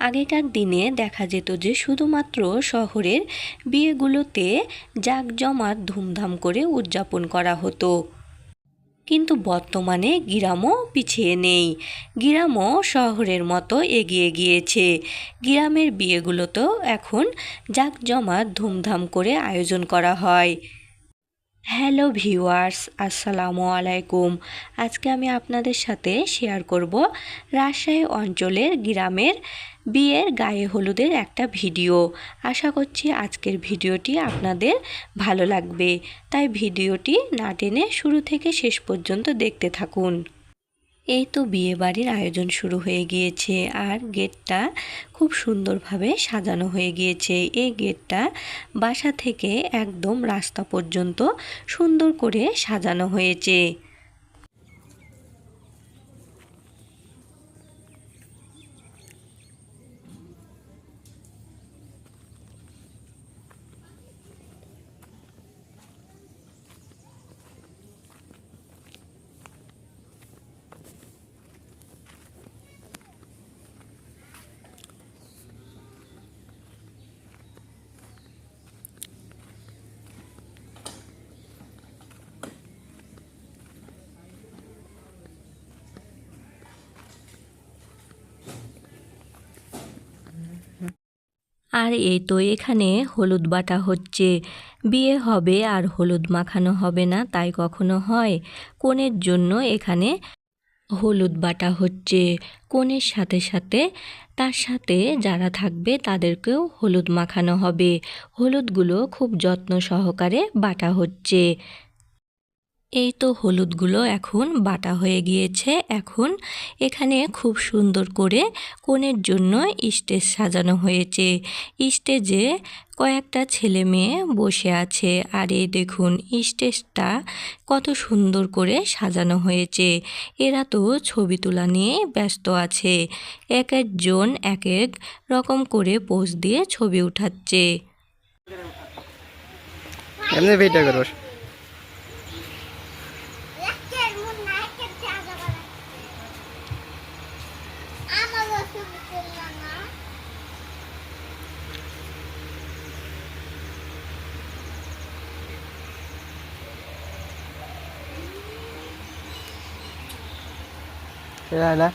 আগেকার দিনে দেখা যেত যে শুধুমাত্র শহরের বিয়েগুলোতে জাঁকজমাট ধুমধাম করে উদযাপন করা হতো। কিন্তু বর্তমানে গ্রামও পিছিয়ে নেই। গ্রামও শহরের মতো এগিয়ে গিয়েছে। গ্রামের বিয়েগুলোতেও এখন জাঁকজমাট ধুমধাম করে আয়োজন করা হয়। হ্যালো ভিউয়ার্স, আসসালামু আলাইকুম। আজকে আমি আপনাদের সাথে শেয়ার করব রাজশাহী অঞ্চলের গ্রামের বিয়ের গায়ে হলুদের একটা ভিডিও। আশা করছি আজকের ভিডিওটি আপনাদের ভালো লাগবে। তাই ভিডিওটি না টেনে শুরু থেকে শেষ পর্যন্ত দেখতে থাকুন। এই তো বিয়ে বাড়ির আয়োজন শুরু হয়ে গিয়েছে আর গেটটা খুব সুন্দরভাবে সাজানো হয়ে গিয়েছে। এই গেটটা বাসা থেকে একদম রাস্তা পর্যন্ত সুন্দর করে সাজানো হয়েছে। আর এই তো এখানে হলুদ বাটা হচ্ছে। বিয়ে হবে আর হলুদ মাখানো হবে না, তাই কখনো হয়। কনের জন্য এখানে হলুদ বাটা হচ্ছে। কনের সাথে সাথে তার সাথে যারা থাকবে তাদেরকেও হলুদ মাখানো হবে। হলুদগুলো খুব যত্ন সহকারে বাটা হচ্ছে। এই তো হলুদগুলো এখন বাটা হয়ে গিয়েছে। এখন এখানে খুব সুন্দর করে কনের জন্য স্টেজ সাজানো হয়েছে। স্টেজে কয়েকটা ছেলে মেয়ে বসে আছে। আর এই দেখুন স্টেজটা কত সুন্দর করে সাজানো হয়েছে। এরা তো ছবি তোলা নিয়ে ব্যস্ত আছে। এক একজন এক এক রকম করে পোজ দিয়ে ছবি উঠাচ্ছে। আমার ওষুধ ছিল না না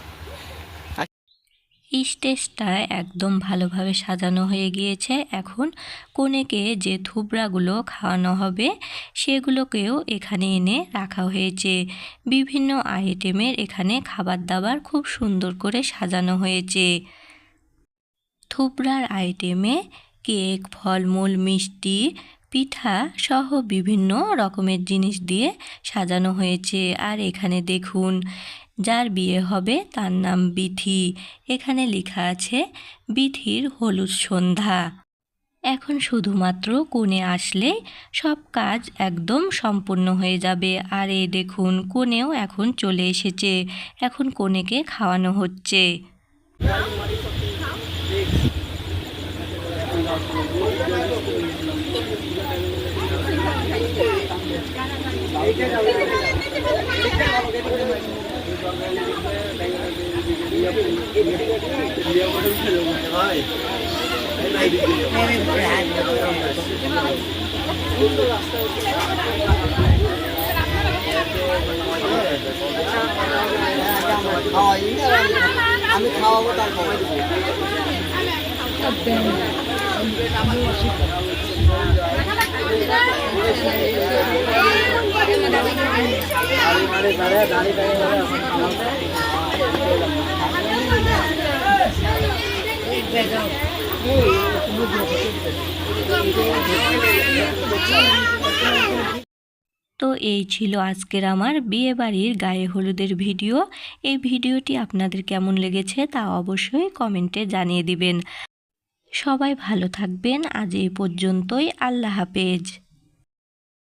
স্টেজটা একদম ভালোভাবে সাজানো হয়ে গিয়েছে। এখন কনেকে যে থুবড়াগুলো খাওয়ানো হবে, সেগুলোকেও এখানে এনে রাখা হয়েছে। বিভিন্ন আইটেমের এখানে খাবার দাবার খুব সুন্দর করে সাজানো হয়েছে। থুবড়ার আইটেমে কেক, ফলমূল, মিষ্টি পিঠা সহ বিভিন্ন রকমের জিনিস দিয়ে সাজানো হয়েছে। আর এখানে দেখুন, যার বিয়ে হবে তার নাম বিথি। এখানে লেখা আছে, বিথির হলুদ সন্ধ্যা। এখন শুধুমাত্র কোণে আসলে সব কাজ একদম সম্পূর্ণ হয়ে যাবে। আর এই দেখুন, কোণেও এখন চলে এসেছে। এখন কোণেকে খাওয়ানো হচ্ছে। আমি খাওয়াবো তার সময় দিব তো এই ছিল আজকের আমার বিয়ে বাড়ির গায়ে হলুদের ভিডিও। এই ভিডিওটি আপনাদের কেমন লেগেছে তা অবশ্যই কমেন্টে জানিয়ে দিবেন। সবাই ভালো থাকবেন। আজ এই পর্যন্তই। আল্লাহ হাফেজ।